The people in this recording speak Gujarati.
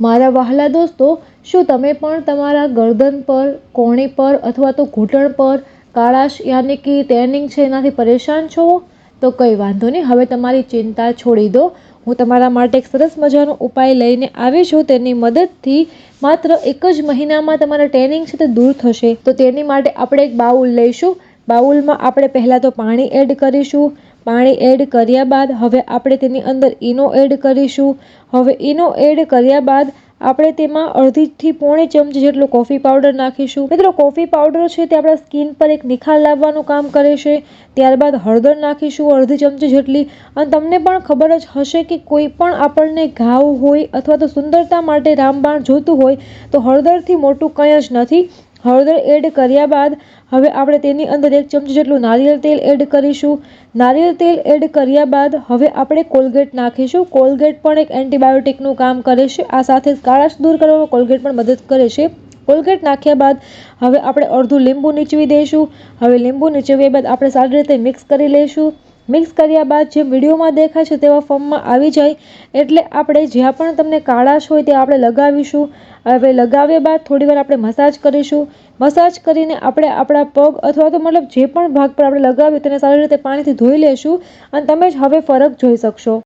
મારા વહાલા દોસ્તો, શું તમે પણ તમારા ગરદન પર, કોણી પર અથવા તો ઘૂંટણ પર કાળાશ યાની કે ટેનિંગ છે એનાથી પરેશાન છો? તો કંઈ વાંધો નહીં, હવે તમારી ચિંતા છોડી દો. હું તમારા માટે એક સરસ મજાનો ઉપાય લઈને આવી છું. તેની મદદથી માત્ર એક જ મહિનામાં તમારા ટેનિંગ છે તે દૂર થશે. તો તેની માટે આપણે એક બાઉલ લઈશું. બાઉલમાં આપણે પહેલાં તો પાણી એડ કરીશું. પાણી એડ કર્યા બાદ હવે આપણે તેની અંદર ઈનો એડ કરીશું. હવે ઈનો એડ કર્યા બાદ આપણે તેમાં અડધીથી પોણી ચમચી જેટલો કોફી પાવડર નાખીશું. મિત્રો, કોફી પાવડર છે તે આપણા સ્કિન પર એક નિખાર લાવવાનું કામ કરે છે. ત્યારબાદ હળદર નાખીશું અડધી ચમચી જેટલી. અને તમને પણ ખબર જ હશે કે કોઈ પણ આપણને ઘાવ હોય અથવા તો સુંદરતા માટે રામબાણ જોતું હોય તો હળદરથી મોટું કંઈ જ નથી. હળદર એડ કર્યા બાદ હવે આપણે તેની અંદર એક ચમચી જેટલું નારિયેળ તેલ એડ કરીશું. નારિયેળ તેલ એડ કર્યા બાદ હવે આપણે કોલગેટ નાખીશું. કોલગેટ પણ એક એન્ટીબાયોટિકનું કામ કરે છે. આ સાથે કાળાશ દૂર કરવામાં કોલગેટ પણ મદદ કરે છે. કોલગેટ નાખ્યા બાદ હવે આપણે અડધું લીંબુ નીચવી દઈશું. હવે લીંબુ નીચવ્યા બાદ આપણે સારી રીતે મિક્સ કરી લઈશું. મિક્સ કર્યા બાદ જે વિડીયોમાં દેખાય છે તેવા ફોર્મમાં આવી જાય એટલે આપણે જ્યાં પણ તમને કાળાશ હોય તે આપણે લગાવીશું. હવે લગાવ્યા બાદ થોડીવાર આપણે મસાજ કરીશું. મસાજ કરીને આપણે આપણા પગ અથવા તો મતલબ જે પણ ભાગ પર આપણે લગાવ્યું તેને સારી રીતે પાણીથી ધોઈ લેશું અને તમે જ હવે ફરક જોઈ શકશો.